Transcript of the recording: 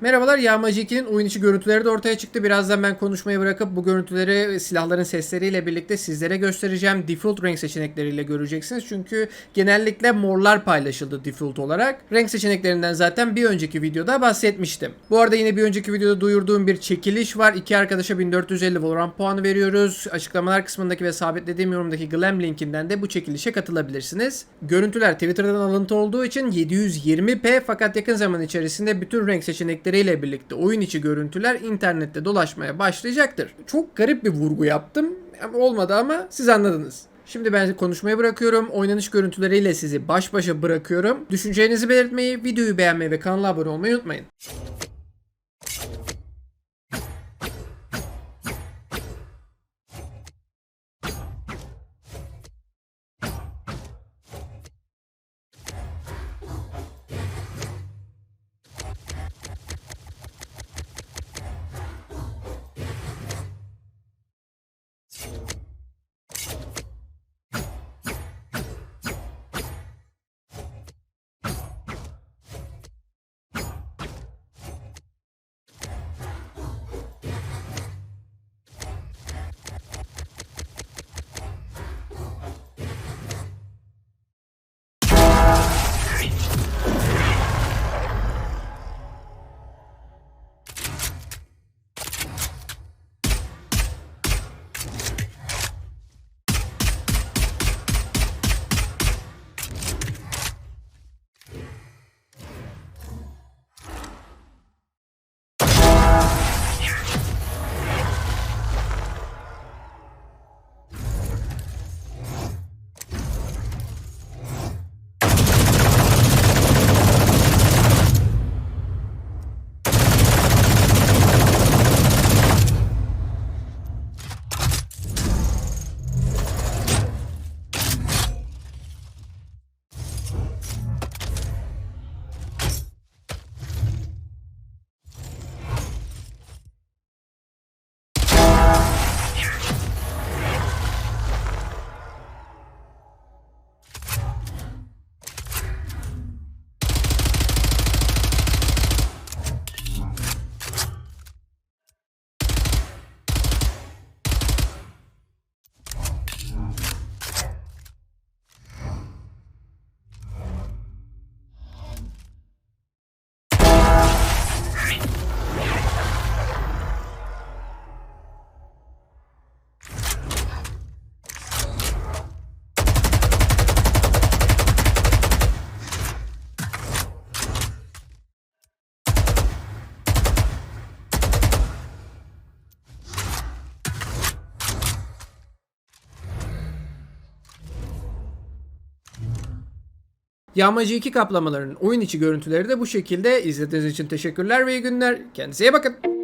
Merhabalar Yağmacı 2'nin oyun içi görüntüleri de ortaya çıktı. Birazdan ben konuşmayı bırakıp bu görüntüleri silahların sesleriyle birlikte sizlere göstereceğim. Default renk seçenekleriyle göreceksiniz. Çünkü genellikle morlar paylaşıldı default olarak. Renk seçeneklerinden zaten bir önceki videoda bahsetmiştim. Bu arada yine bir önceki videoda duyurduğum bir çekiliş var. İki arkadaşa 1450 Valorant puanı veriyoruz. Açıklamalar kısmındaki ve sabitlediğim yorumdaki Glam linkinden de bu çekilişe katılabilirsiniz. Görüntüler Twitter'dan alıntı olduğu için 720p fakat yakın zaman içerisinde bütün renk seçenekleriyle birlikte oyun içi görüntüler internette dolaşmaya başlayacaktır. Çok garip bir vurgu yaptım. Olmadı ama siz anladınız. Şimdi ben konuşmayı bırakıyorum. Oynanış görüntüleriyle sizi baş başa bırakıyorum. Düşüncelerinizi belirtmeyi, videoyu beğenmeyi ve kanala abone olmayı unutmayın. Yağmacı 2 kaplamalarının oyun içi görüntüleri de bu şekilde. İzlediğiniz için teşekkürler ve iyi günler. Kendinize iyi bakın.